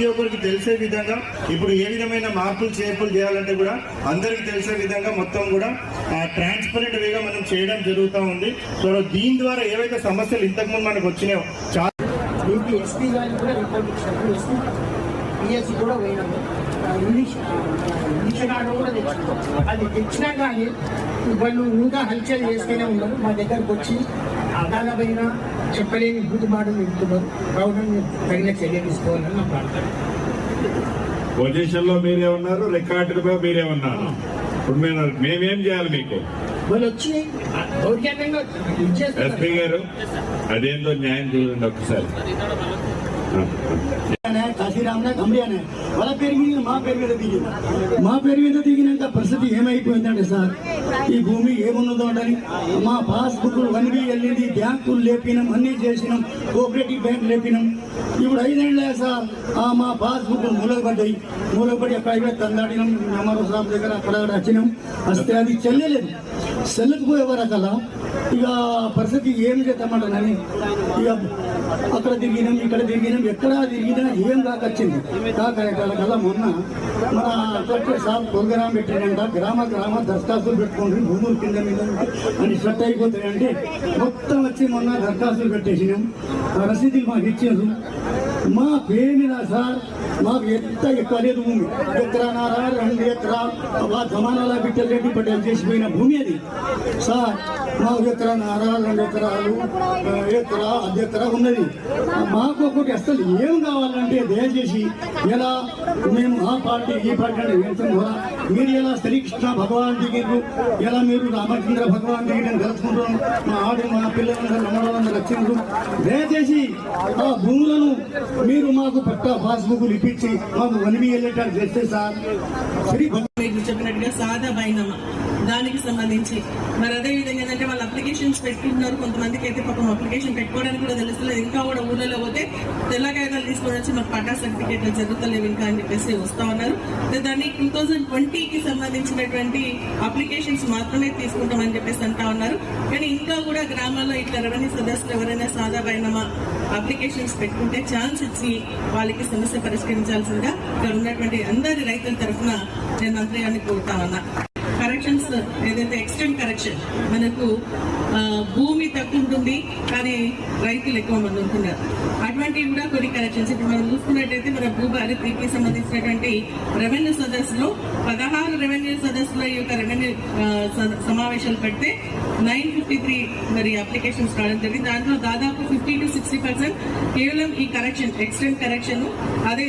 ప్రతి ఒక్కరికి తెలిసే విధంగా ఇప్పుడు ఏ విధమైన మార్పులు చేర్పులు చేయాలంటే కూడా అందరికి తెలిసే విధంగా మొత్తం కూడా ట్రాన్స్పరెంట్ వేగా మనం చేయడం జరుగుతూ ఉంది. సో దీని ద్వారా ఏవైతే సమస్యలు ఇంతకుముందు మనకు వచ్చినాయో చాలా దీనికి ఎస్పీ గారికి కూడా రిపోర్ట్ ఇచ్చినప్పుడు ఎస్పీ పిఎస్సి కూడా పోయినాము. ఇంగ్లీష్ ఇంగ్లీష్ కార్డు కూడా అది తెచ్చినా కానీ వాళ్ళు ఇంకా హల్చల్ చేస్తూనే ఉన్నారు మా దగ్గరకు వచ్చి అదాలపైన చెప్పలేని బూతు మాటలు కావున మీరు తగిన చర్య తీసుకోవాలని నా ప్రార్థన. పొజిషన్లో మీరే ఉన్నారు రికార్డులో మీరే ఉన్నారు. ఇప్పుడు మేము మేమేం చేయాలి మీకు? వాళ్ళు వచ్చి దౌర్జన్యంగా ఎస్పీ గారు అదేందో న్యాయం చూడండి ఒకసారి. కాశీరామ్నే గంభీరనే వాళ్ళ పేరు మీద మా పేరు మీద దిగింది. మా పేరు మీద దిగినాక పరిస్థితి ఏమైపోయిందంటే సార్ ఈ భూమి ఏమున్నదో అని మా పాస్బుక్ అన్నీ వెళ్ళింది బ్యాంకులు లేపినాం అన్ని చేసినాం కోఆపరేటివ్ బ్యాంక్ లేపినాం. ఇప్పుడు ఐదేళ్ళే సార్ ఆ మా పాస్బుక్ మూలపడ్డాయి మూలపడి అక్కడ ఇక్కడ తందాడినాం ఎంఆర్ఓ సాబ్ దగ్గర అక్కడ అక్కడ వచ్చినాం వస్తే అది చెల్లలేదు. చెల్లకపోయేవారు అక్కడ ఇక పరిస్థితి ఏం చేద్దామంటానని. ఇక అక్కడ తిరిగినాం ఇక్కడ తిరిగినాం ఎక్కడ తిరిగినా ఏం కాకొచ్చింది కదా మొన్న మన కలెక్టర్ సార్ ప్రోగ్రాం పెట్టినంట గ్రామ గ్రామ దరఖాస్తులు పెట్టుకోండి భూములు కింద మీద అని సెట్ అయిపోతాయంటే మొత్తం వచ్చి మొన్న దరఖాస్తులు పెట్టేసినాం. రసీదులు మాకు ఇచ్చారు. మా పేరు మీద సార్ మాకు ఎంత ఎక్కువ లేదు భూమి ఎకరానారా రెండు ఎకరా ఆ జమానాల బిడ్డలు రెడ్డి పటేల్ చేసిపోయిన భూమి అది సార్ మాకు ఎకరానారా రెండు ఎకరాలు ఎకరా అది ఎకరా ఉన్నది మాకు ఒకటి అసలు ఏం కావాలంటే దయచేసి ఎలా మేము ఆ పార్టీ ఈ పార్టీ అంటే వెళ్తాం కూడా మీరు ఎలా శ్రీకృష్ణ భగవాన్ దిగిరు ఎలా మీరు రామచంద్ర భగవాన్ దిగిరని తెలుసుకుంటున్నాం మా ఆడు మా పిల్లలందరూ నమ్మడం వచ్చిండ్రు దయచేసి ఆ భూములను మీరు మాకు పట్ట పాస్బుక్లు ఇప్పించి మాకు వన్ వనివి వెళ్ళేటట్టు చేస్తే సార్. చెప్పినట్టుగా సాదా బైందమ్మ దానికి సంబంధించి. మరి అదే విధంగా ఏంటంటే వాళ్ళు అప్లికేషన్స్ పెట్టుకుంటున్నారు. కొంతమందికి అయితే పాపం అప్లికేషన్ పెట్టుకోవడానికి కూడా తెలుస్తలేదు. ఇంకా కూడా ఊళ్ళలో పోతే తెల్ల కాగితాలు తీసుకొని వచ్చి మాకు పట్టా సర్టిఫికేట్లు జరుగుతలేవు ఇంకా అని చెప్పేసి వస్తా ఉన్నారు. దాన్ని టూ థౌజండ్ ట్వంటీకి సంబంధించినటువంటి అప్లికేషన్స్ మాత్రమే తీసుకుంటామని చెప్పేసి అంటా ఉన్నారు. కానీ ఇంకా కూడా గ్రామాల్లో ఇట్లా రెవెన్యూ సదస్సులు ఎవరైనా సాధారణమా అప్లికేషన్స్ పెట్టుకుంటే ఛాన్స్ ఇచ్చి వాళ్ళకి సమస్య పరిష్కరించాల్సిందిగా ఇక్కడ ఉన్నటువంటి అందరి రైతుల తరఫున నేను మంత్రి గారిని కోరుతా ఉన్నా. ఎక్స్టెంట్ మనకు భూమి తక్కువ ఉంటుంది కానీ రైతులు ఎక్కువ మంది ఉంటున్నారు. అటువంటివి కూడా కొన్ని కరెక్షన్స్ ఇప్పుడు మనం చూసుకున్నట్టయితే మన భూభారతికి సంబంధించినటువంటి రెవెన్యూ సదస్సులో పదహారు రెవెన్యూ సదస్సులో ఈ యొక్క రెవెన్యూ స- సమావేశాలు పెడితే నైన్ ఫిఫ్టీ త్రీ మరి అప్లికేషన్స్ రావడం జరిగింది. దాంట్లో దాదాపు ఫిఫ్టీ టు సిక్స్టీ పర్సెంట్ కేవలం ఈ కరెక్షన్ ఎక్స్టెంట్ కరెక్షన్ అదే